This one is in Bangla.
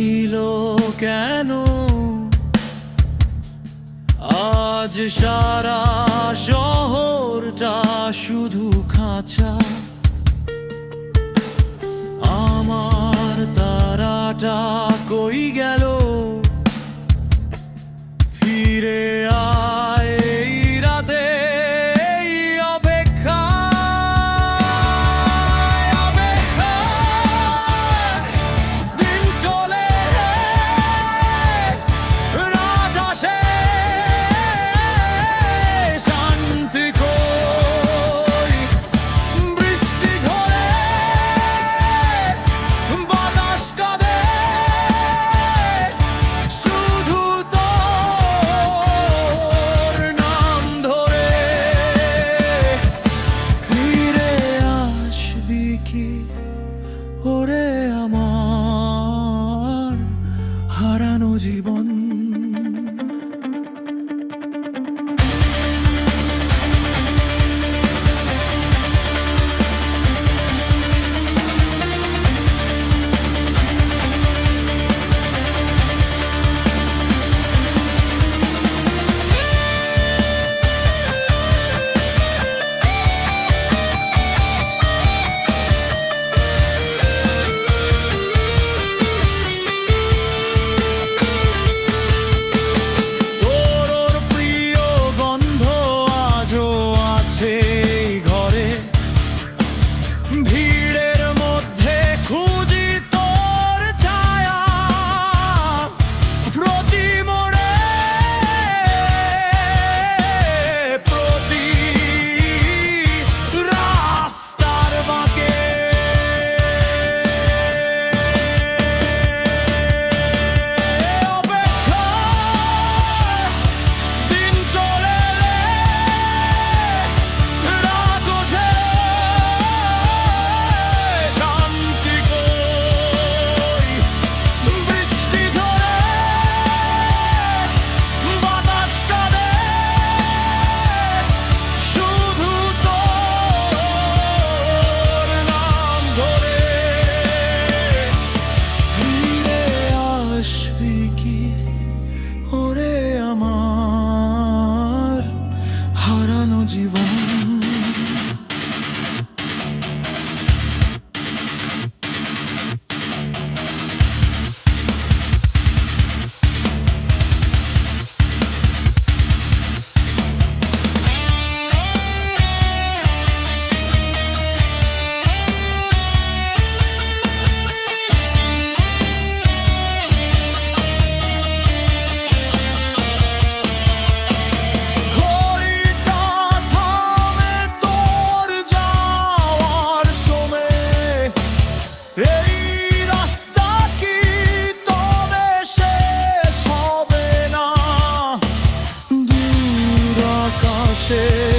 ছিল কেন? আজ সারা শহরটা শুধু খাঁচা। আমার তারাটা কই গেল? ওরে আমার। say